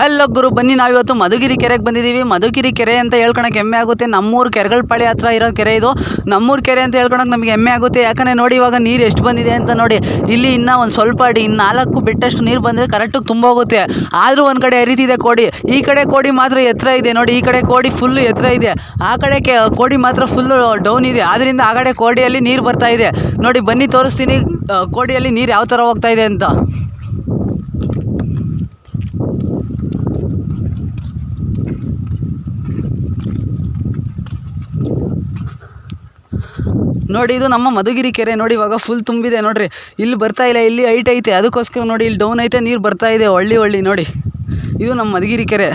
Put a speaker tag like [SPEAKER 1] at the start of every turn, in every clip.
[SPEAKER 1] Hello ಗುರು ಬನ್ನಿ ನಾವಿವತ್ತು ಮಧುಗಿರಿ ಕೆರೆಗೆ ಬಂದಿದ್ದೀವಿ. ಮಧುಗಿರಿ ಕೆರೆ ಅಂತ ಹೇಳ್ಕೊಳಕ್ಕೆ ಹೆಮ್ಮೆ ಆಗುತ್ತೆ. ನಮ್ಮೂರು ಕೆರೆಗಳ ಪಳೆ ಹತ್ರ ಇರೋ ಕೆರೆ ಇದು. ನಮ್ಮೂರು ಕೆರೆ ಅಂತ ಹೇಳ್ಕೊಳಕ್ಕೆ ನಮಗೆ ಹೆಮ್ಮೆ ಆಗುತ್ತೆ. ಯಾಕಂದರೆ ನೋಡಿ ಇವಾಗ ನೀರು ಎಷ್ಟು ಬಂದಿದೆ ಅಂತ ನೋಡಿ. ಇಲ್ಲಿ ಇನ್ನೂ ಒಂದು ಸ್ವಲ್ಪ ಅಡಿ ಇನ್ನು ನಾಲ್ಕು ಬಿಟ್ಟಷ್ಟು ನೀರು ಬಂದರೆ ಕರೆಕ್ಟಾಗಿ ತುಂಬ ಹೋಗುತ್ತೆ. ಆದರೂ ಒಂದು ಕಡೆ ಹರಿತಿದೆ ಕೋಡಿ. ಈ ಕಡೆ ಕೋಡಿ ಮಾತ್ರ ಎತ್ತರ ಇದೆ ನೋಡಿ. ಈ ಕಡೆ ಕೋಡಿ ಫುಲ್ ಎತ್ತರ ಇದೆ. ಆ ಕಡೆ ಕೋಡಿ ಮಾತ್ರ ಫುಲ್ಲು ಡೌನ್ ಇದೆ. ಆದ್ದರಿಂದ ಆ ಕಡೆ ಕೋಡಿಯಲ್ಲಿ ನೀರು ಬರ್ತಾ ಇದೆ. ನೋಡಿ, ಬನ್ನಿ ತೋರಿಸ್ತೀನಿ. ಕೋಡಿಯಲ್ಲಿ ನೀರು ಯಾವ ಥರ ಹೋಗ್ತಾ ಇದೆ ಅಂತ. ನೋಡಿ, ಇದು ನಮ್ಮ ಮಧುಗಿರಿ ಕೆರೆ. ನೋಡಿ, ಇವಾಗ ಫುಲ್ ತುಂಬಿದೆ ನೋಡ್ರಿ. ಇಲ್ಲಿ ಬರ್ತಾ ಇಲ್ಲ, ಇಲ್ಲಿ ಹೈಟ್ ಐತೆ. ಅದಕ್ಕೋಸ್ಕರ ನೋಡಿ, ಇಲ್ಲಿ ಡೌನ್ ಐತೆ, ನೀರು ಬರ್ತಾ ಇದೆ. ಹೊಳ್ಳಿ ಹೊಳ್ಳಿ ನೋಡಿ. ಇದು ನಮ್ಮ ಮಧುಗಿರಿ ಕೆರೆ.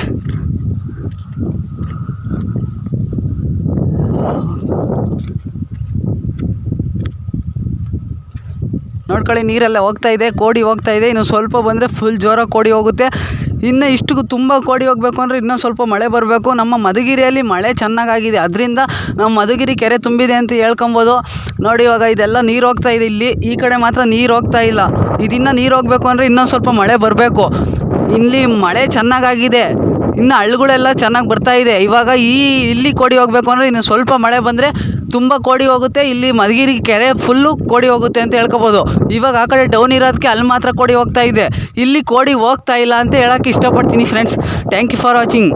[SPEAKER 1] ನೋಡ್ಕೊಳ್ಳಿ, ನೀರೆಲ್ಲ ಹೋಗ್ತಾ ಇದೆ, ಕೋಡಿ ಹೋಗ್ತಾ ಇದೆ. ಇನ್ನು ಸ್ವಲ್ಪ ಬಂದರೆ ಫುಲ್ ಜೋರಾಗಿ ಕೋಡಿ ಹೋಗುತ್ತೆ. ಇನ್ನು ಇಷ್ಟು ತುಂಬ ಕೋಡಿ ಹೋಗಬೇಕು ಅಂದರೆ ಇನ್ನೂ ಸ್ವಲ್ಪ ಮಳೆ ಬರಬೇಕು. ನಮ್ಮ ಮಧುಗಿರಿಯಲ್ಲಿ ಮಳೆ ಚೆನ್ನಾಗಾಗಿದೆ. ಅದರಿಂದ ನಮ್ಮ ಮಧುಗಿರಿ ಕೆರೆ ತುಂಬಿದೆ ಅಂತ ಹೇಳ್ಕೊಬೋದು. ನೋಡಿ ಇವಾಗ ಇದೆಲ್ಲ ನೀರು ಹೋಗ್ತಾ ಇದೆ ಇಲ್ಲಿ. ಈ ಕಡೆ ಮಾತ್ರ ನೀರು ಹೋಗ್ತಾ ಇಲ್ಲ. ಇದಿನ್ನು ನೀರು ಹೋಗಬೇಕು ಅಂದರೆ ಇನ್ನೊಂದು ಸ್ವಲ್ಪ ಮಳೆ ಬರಬೇಕು. ಇಲ್ಲಿ ಮಳೆ ಚೆನ್ನಾಗಾಗಿದೆ. ಇನ್ನು ಹಳ್ಳುಗಳೆಲ್ಲ ಚೆನ್ನಾಗಿ ಬರ್ತಾ ಇದೆ. ಇವಾಗ ಈ ಇಲ್ಲಿ ಕೋಡಿ ಹೋಗಬೇಕು ಅಂದರೆ ಇನ್ನು ಸ್ವಲ್ಪ ಮಳೆ ಬಂದರೆ ತುಂಬ ಕೋಡಿ ಹೋಗುತ್ತೆ. ಇಲ್ಲಿ ಮಧುಗಿರಿ ಕೆರೆ ಫುಲ್ಲು ಕೋಡಿ ಹೋಗುತ್ತೆ ಅಂತ ಹೇಳ್ಕೊಬೋದು. ಇವಾಗ ಆ ಕಡೆ ಡೌನ್ ಇರೋದಕ್ಕೆ ಅಲ್ಲಿ ಮಾತ್ರ ಕೋಡಿ ಹೋಗ್ತಾ ಇದೆ. ಇಲ್ಲಿ ಕೋಡಿ ಹೋಗ್ತಾ ಇಲ್ಲ ಅಂತ ಹೇಳೋಕ್ಕೆ ಇಷ್ಟಪಡ್ತೀನಿ friends thank you for watching